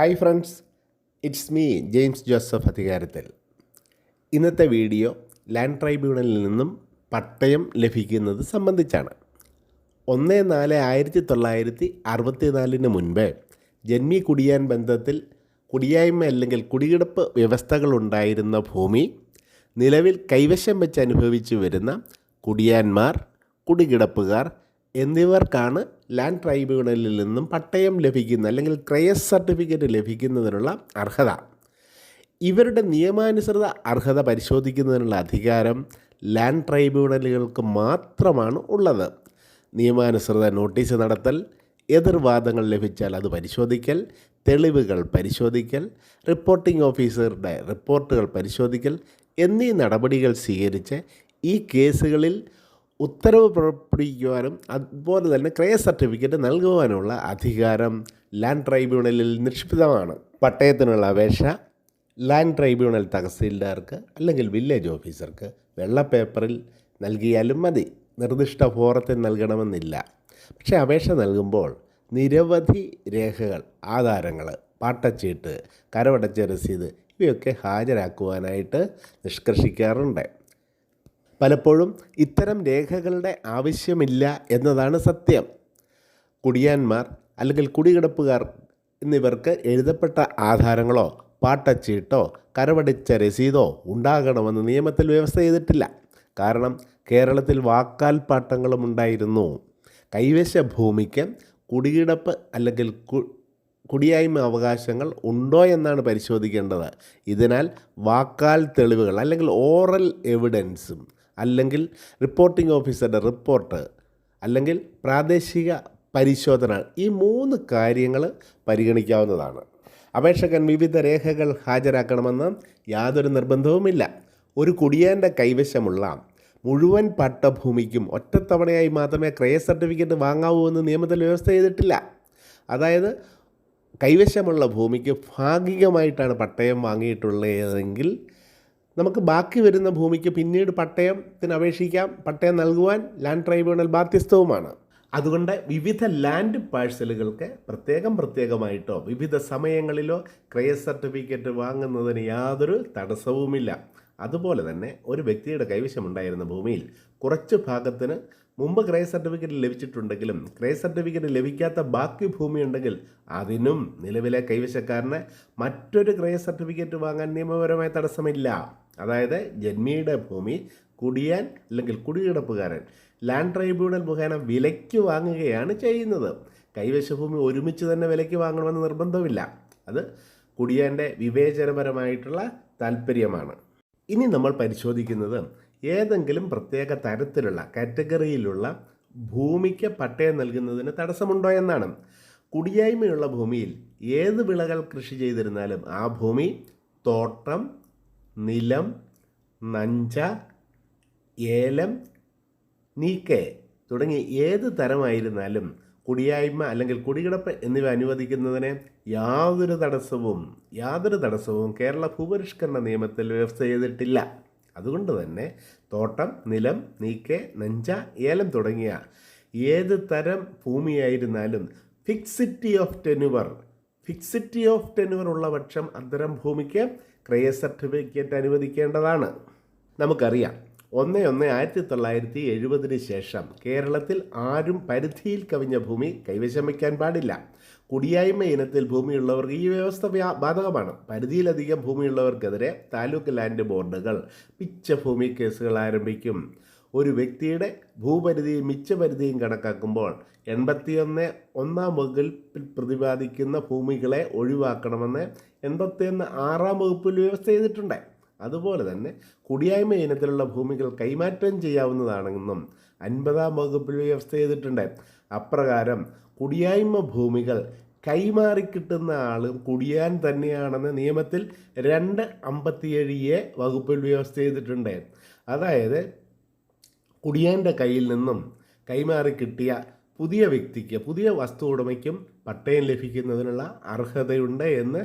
Hi friends it's me James Joseph അധികാരത്തിൽ ഇന്നത്തെ video land ട്രൈബ്യൂണലിൽ നിന്നും പട്ടയം ലഭിക്കുന്നത് സംബന്ധിച്ചാണ്. ഒന്ന് നാല് ആയിരത്തി തൊള്ളായിരത്തി അറുപത്തി നാലിന് മുൻപ് ജന്മി കുടിയാൻ ബന്ധത്തിൽ കുടിയായ്മ അല്ലെങ്കിൽ കുടികിടപ്പ് വ്യവസ്ഥകളുണ്ടായിരുന്ന ഭൂമി നിലവിൽ കൈവശം വെച്ച് അനുഭവിച്ചു വരുന്ന കുടിയാന്മാർ കുടികിടപ്പുകാർ എന്നിവർക്കാണ് ലാൻഡ് ട്രൈബ്യൂണലിൽ നിന്നും പട്ടയം ലഭിക്കുന്ന അല്ലെങ്കിൽ ക്രയസ് സർട്ടിഫിക്കറ്റ് ലഭിക്കുന്നതിനുള്ള അർഹത. ഇവരുടെ നിയമാനുസൃത അർഹത പരിശോധിക്കുന്നതിനുള്ള അധികാരം ലാൻഡ് ട്രൈബ്യൂണലുകൾക്ക് മാത്രമാണ് ഉള്ളത്. നിയമാനുസൃത നോട്ടീസ് നടത്തൽ എതിർവാദങ്ങൾ ലഭിച്ചാൽ അത് പരിശോധിക്കൽ തെളിവുകൾ പരിശോധിക്കൽ റിപ്പോർട്ടിംഗ് ഓഫീസറുടെ റിപ്പോർട്ടുകൾ പരിശോധിക്കൽ എന്നീ നടപടികൾ സ്വീകരിച്ച് ഈ കേസുകളിൽ ഉത്തരവ് പുറപ്പെടുവിക്കുവാനും അതുപോലെ തന്നെ ക്രയ സർട്ടിഫിക്കറ്റ് നൽകുവാനുള്ള അധികാരം ലാൻഡ് ട്രൈബ്യൂണലിൽ നിക്ഷിപ്തമാണ്. പട്ടയത്തിനുള്ള അപേക്ഷ ലാൻഡ് ട്രൈബ്യൂണൽ തഹസീൽദാർക്ക് അല്ലെങ്കിൽ വില്ലേജ് ഓഫീസർക്ക് വെള്ള പേപ്പറിൽ നൽകിയാലും മതി. നിർദ്ദിഷ്ട ഫോറത്തിൽ നൽകണമെന്നില്ല. പക്ഷേ അപേക്ഷ നൽകുമ്പോൾ നിരവധി രേഖകൾ ആധാരങ്ങൾ പാട്ടച്ചീട്ട് കരവടച്ച രസീത് ഇവയൊക്കെ ഹാജരാക്കുവാനായിട്ട് നിഷ്കർഷിക്കാറുണ്ട്. പലപ്പോഴും ഇത്തരം രേഖകളുടെ ആവശ്യമില്ല എന്നതാണ് സത്യം. കുടിയാന്മാർ അല്ലെങ്കിൽ കുടികിടപ്പുകാർ എന്നിവർക്ക് എഴുതപ്പെട്ട ആധാരങ്ങളോ പാട്ടച്ചീട്ടോ കരവടിച്ച രസീതോ ഉണ്ടാകണമെന്ന് നിയമത്തിൽ വ്യവസ്ഥ ചെയ്തിട്ടില്ല. കാരണം കേരളത്തിൽ വാക്കാൽ പാട്ടങ്ങളും ഉണ്ടായിരുന്നു. കൈവശ ഭൂമിക്ക് കുടികിടപ്പ് അല്ലെങ്കിൽ കുടിയായ്മ അവകാശങ്ങൾ ഉണ്ടോ എന്നാണ് പരിശോധിക്കേണ്ടത്. ഇതിനാൽ വാക്കാൽ തെളിവുകൾ അല്ലെങ്കിൽ ഓറൽ എവിഡൻസും അല്ലെങ്കിൽ റിപ്പോർട്ടിംഗ് ഓഫീസറുടെ റിപ്പോർട്ട് അല്ലെങ്കിൽ പ്രാദേശിക പരിശോധന ഈ മൂന്ന് കാര്യങ്ങൾ പരിഗണിക്കാവുന്നതാണ്. അപേക്ഷകൻ വിവിധ രേഖകൾ ഹാജരാക്കണമെന്ന് യാതൊരു നിർബന്ധവുമില്ല. ഒരു കുടിയേന്റെ കൈവശമുള്ള മുഴുവൻ പട്ടഭൂമിക്കും ഒറ്റത്തവണയായി മാത്രമേ ക്രയ സർട്ടിഫിക്കറ്റ് വാങ്ങാവൂ എന്ന് നിയമത്തിൽ വ്യവസ്ഥ ചെയ്തിട്ടില്ല. അതായത് കൈവശമുള്ള ഭൂമിക്ക് ഭാഗികമായിട്ടാണ് പട്ടയം വാങ്ങിയിട്ടുള്ളതെങ്കിൽ നമുക്ക് ബാക്കി വരുന്ന ഭൂമിക്ക് പിന്നീട് പട്ടയത്തിന് അപേക്ഷിക്കാം. പട്ടയം നൽകുവാൻ ലാൻഡ് ട്രൈബ്യൂണൽ ബാധ്യസ്ഥവുമാണ്. അതുകൊണ്ട് വിവിധ ലാൻഡ് പാഴ്സലുകൾക്ക് പ്രത്യേകം പ്രത്യേകമായിട്ടോ വിവിധ സമയങ്ങളിലോ ക്രയ സർട്ടിഫിക്കറ്റ് വാങ്ങുന്നതിന് യാതൊരു തടസ്സവുമില്ല. അതുപോലെ തന്നെ ഒരു വ്യക്തിയുടെ കൈവശമുണ്ടായിരുന്ന ഭൂമിയിൽ കുറച്ച് ഭാഗത്തിന് മുമ്പ് ക്രയ സർട്ടിഫിക്കറ്റ് ലഭിച്ചിട്ടുണ്ടെങ്കിലും ക്രയ സർട്ടിഫിക്കറ്റ് ലഭിക്കാത്ത ബാക്കി ഭൂമി ഉണ്ടെങ്കിൽ അതിനും നിലവിലെ കൈവശക്കാരന് മറ്റൊരു ക്രയ സർട്ടിഫിക്കറ്റ് വാങ്ങാൻ നിയമപരമായ തടസ്സമില്ല. അതായത് ജന്മിയുടെ ഭൂമി കുടിയാൻ അല്ലെങ്കിൽ കുടികിടപ്പുകാരൻ ലാൻഡ് ട്രൈബ്യൂണൽ മുഖേന വിലയ്ക്ക് വാങ്ങുകയാണ് ചെയ്യുന്നത്. കൈവശ ഭൂമി ഒരുമിച്ച് തന്നെ വിലയ്ക്ക് വാങ്ങണമെന്ന് നിർബന്ധമില്ല. അത് കുടിയാന്റെ വിവേചനപരമായിട്ടുള്ള താല്പര്യമാണ് ഇനി നമ്മൾ പരിശോധിക്കുന്നത് ഏതെങ്കിലും പ്രത്യേക തരത്തിലുള്ള കാറ്റഗറിയിലുള്ള ഭൂമിക്ക് പട്ടയം നൽകുന്നതിന് തടസ്സമുണ്ടോ എന്നാണ്. കുടിയായ്മയുള്ള ഭൂമിയിൽ ഏത് വിളകൾ കൃഷി ചെയ്തിരുന്നാലും ആ ഭൂമി തോട്ടം നിലം നഞ്ച ഏലം നീക്കെ തുടങ്ങി ഏത് തരമായിരുന്നാലും കുടിയായ്മ അല്ലെങ്കിൽ കുടികിടപ്പ് എന്നിവ അനുവദിക്കുന്നതിന് യാതൊരു തടസ്സവും യാതൊരു തടസ്സവും കേരള ഭൂപരിഷ്കരണ നിയമത്തിൽ വ്യവസ്ഥ ചെയ്തിട്ടില്ല. അതുകൊണ്ട് തന്നെ തോട്ടം നിലം നീക്കെ നെഞ്ച ഏലം തുടങ്ങിയ ഏത് തരം ഭൂമിയായിരുന്നാലും fixity of tenure fixity of tenure ഉള്ള പക്ഷം അത്തരം ഭൂമിക്ക് ക്രയ സർട്ടിഫിക്കറ്റ് അനുവദിക്കേണ്ടതാണ്. നമുക്കറിയാം ഒന്ന് ഒന്ന് ആയിരത്തി തൊള്ളായിരത്തി എഴുപതിന് ശേഷം കേരളത്തിൽ ആരും പരിധിയിൽ കവിഞ്ഞ ഭൂമി കൈവശം വയ്ക്കാൻ പാടില്ല. കുടിയായ്മ ഇനത്തിൽ ഭൂമിയുള്ളവർക്ക് ഈ വ്യവസ്ഥ വ്യാ- ബാധകമാണ്. പരിധിയിലധികം ഭൂമിയുള്ളവർക്കെതിരെ താലൂക്ക് ലാൻഡ് ബോർഡുകൾ മിച്ച ഭൂമി കേസുകൾ ആരംഭിക്കും. ഒരു വ്യക്തിയുടെ ഭൂപരിധിയും മിച്ചപരിധിയും കണക്കാക്കുമ്പോൾ എൺപത്തിയൊന്ന് ഒന്നാം വകുപ്പിൽ പ്രതിപാദിക്കുന്ന ഭൂമികളെ ഒഴിവാക്കണമെന്ന് എൺപത്തിയൊന്ന് ആറാം വകുപ്പിൽ വ്യവസ്ഥ ചെയ്തിട്ടുണ്ട്. അതുപോലെ തന്നെ കുടിയായ്മ ഇനത്തിലുള്ള ഭൂമികൾ കൈമാറ്റം ചെയ്യാവുന്നതാണെന്നും അൻപതാം വകുപ്പിൽ വ്യവസ്ഥ ചെയ്തിട്ടുണ്ട്. അപ്രകാരം കുടിയായ്മ ഭൂമികൾ കൈമാറി കിട്ടുന്ന ആളും കുടിയാൻ തന്നെയാണെന്ന് നിയമത്തിൽ രണ്ട് അമ്പത്തിയേഴ് എ വകുപ്പിൽ വ്യവസ്ഥ ചെയ്തിട്ടുണ്ട്. അതായത് കുടിയാന്റെ കയ്യിൽ നിന്നും കൈമാറി കിട്ടിയ പുതിയ വ്യക്തിക്ക് പുതിയ വസ്തു ഉടമയ്ക്കും പട്ടയം ലഭിക്കുന്നതിനുള്ള അർഹതയുണ്ട് എന്ന്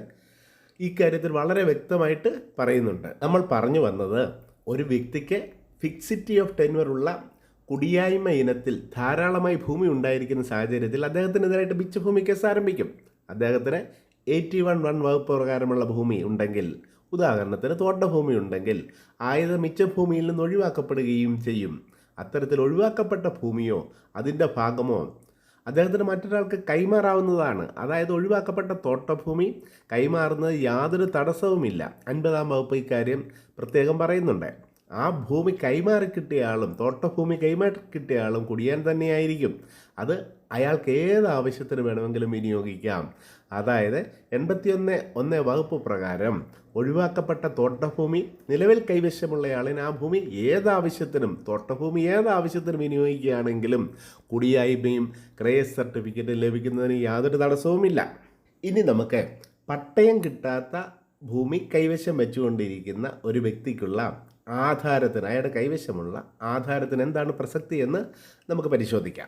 ഈ കാര്യത്തിൽ വളരെ വ്യക്തമായിട്ട് പറയുന്നുണ്ട്. നമ്മൾ പറഞ്ഞു വന്നത് ഒരു വ്യക്തിക്ക് ഫിക്സിറ്റി ഓഫ് ടെൻവർ ഉള്ള കുടിയായ്മ ഇനത്തിൽ ധാരാളമായി ഭൂമി ഉണ്ടായിരിക്കുന്ന സാഹചര്യത്തിൽ അദ്ദേഹത്തിനെതിരായിട്ട് മിച്ചഭൂമി കേസ് ആരംഭിക്കും. അദ്ദേഹത്തിന് എയ്റ്റി വൺ വൺ വകുപ്പ് പ്രകാരമുള്ള ഭൂമി ഉണ്ടെങ്കിൽ ഉദാഹരണത്തിന് തോട്ടഭൂമി ഉണ്ടെങ്കിൽ ആയുധ മിച്ച ഭൂമിയിൽ നിന്ന് ഒഴിവാക്കപ്പെടുകയും ചെയ്യും. അത്തരത്തിൽ ഒഴിവാക്കപ്പെട്ട ഭൂമിയോ അതിന്റെ ഭാഗമോ അദ്ദേഹത്തിന് മറ്റൊരാൾക്ക് കൈമാറാവുന്നതാണ്. അതായത് ഒഴിവാക്കപ്പെട്ട തോട്ടഭൂമി കൈമാറുന്നത് യാതൊരു തടസ്സവുമില്ല. അൻപതാം വകുപ്പ് ഇക്കാര്യം പ്രത്യേകം പറയുന്നുണ്ട്. ആ ഭൂമി കൈമാറി കിട്ടിയ ആളും തോട്ടഭൂമി കൈമാറി കിട്ടിയ ആളും കുടിയാൻ തന്നെയായിരിക്കും. അത് അയാൾക്ക് ഏത് ആവശ്യത്തിന് വേണമെങ്കിലും വിനിയോഗിക്കാം. അതായത് എൺപത്തിയൊന്ന് ഒന്ന് വകുപ്പ് പ്രകാരം ഒഴിവാക്കപ്പെട്ട തോട്ടഭൂമി നിലവിൽ കൈവശമുള്ളയാളിന് ആ ഭൂമി ഏതാവശ്യത്തിനും തോട്ടഭൂമി ഏതാവശ്യത്തിനും വിനിയോഗിക്കുകയാണെങ്കിലും കുടിയായ്മയും ക്രേസ് സർട്ടിഫിക്കറ്റ് ലഭിക്കുന്നതിന് യാതൊരു തടസ്സവുമില്ല. ഇനി നമുക്ക് പട്ടയം കിട്ടാത്ത ഭൂമി കൈവശം വെച്ചുകൊണ്ടിരിക്കുന്ന ഒരു വ്യക്തിക്കുള്ള ആധാരത്തിന് അയാളുടെ കൈവശമുള്ള ആധാരത്തിന് എന്താണ് പ്രസക്തി എന്ന് നമുക്ക് പരിശോധിക്കാം.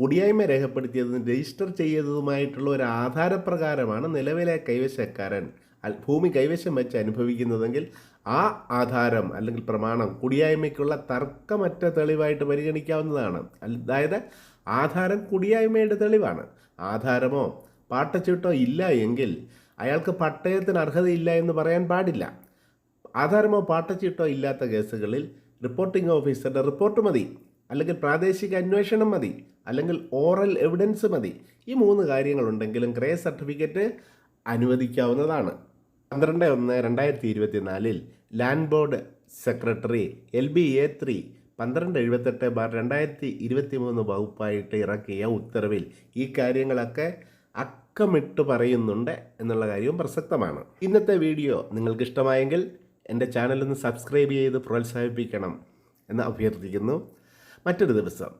കുടിയായ്മ രേഖപ്പെടുത്തിയതും രജിസ്റ്റർ ചെയ്തതുമായിട്ടുള്ള ഒരു ആധാരപ്രകാരമാണ് നിലവിലെ കൈവശക്കാരൻ ഭൂമി കൈവശം വെച്ച് അനുഭവിക്കുന്നതെങ്കിൽ ആ ആധാരം അല്ലെങ്കിൽ പ്രമാണം കുടിയായ്മയ്ക്കുള്ള തർക്കമറ്റ തെളിവായിട്ട് പരിഗണിക്കാവുന്നതാണ്. അതായത് ആധാരം കുടിയായ്മയുടെ തെളിവാണ്. ആധാരമോ പാട്ടച്ചീട്ടോ ഇല്ല എങ്കിൽ അയാൾക്ക് പട്ടയത്തിന് അർഹതയില്ല എന്ന് പറയാൻ പാടില്ല. ആധാരമോ പാട്ടച്ചീട്ടോ ഇല്ലാത്ത കേസുകളിൽ റിപ്പോർട്ടിംഗ് ഓഫീസറുടെ റിപ്പോർട്ട് മതി. അല്ലെങ്കിൽ പ്രാദേശിക അന്വേഷണം മതി. അല്ലെങ്കിൽ ഓറൽ എവിഡൻസ് മതി. ഈ മൂന്ന് കാര്യങ്ങളുണ്ടെങ്കിലും ക്രേ സർട്ടിഫിക്കറ്റ് അനുവദിക്കാവുന്നതാണ്. പന്ത്രണ്ട് ഒന്ന് രണ്ടായിരത്തി ഇരുപത്തിനാലിൽ land board secretary L B A three പന്ത്രണ്ട് എഴുപത്തെട്ട് ബാർ രണ്ടായിരത്തി ഇരുപത്തി മൂന്ന് വകുപ്പായിട്ട് ഇറക്കിയ ഉത്തരവിൽ ഈ കാര്യങ്ങളൊക്കെ അക്കമിട്ട് പറയുന്നുണ്ട് എന്നുള്ള കാര്യവും പ്രസക്തമാണ്. ഇന്നത്തെ വീഡിയോ നിങ്ങൾക്ക് ഇഷ്ടമായെങ്കിൽ എന്റെ ചാനലൊന്ന് സബ്സ്ക്രൈബ് ചെയ്ത് പ്രോത്സാഹിപ്പിക്കണം എന്ന് അഭ്യർത്ഥിക്കുന്നു. മറ്റൊരു ദിവസം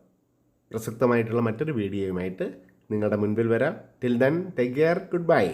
പ്രസക്തമായിട്ടുള്ള മറ്റൊരു വീഡിയോയുമായിട്ട് നിങ്ങളുടെ മുൻപിൽ വരാം. Till then take care good bye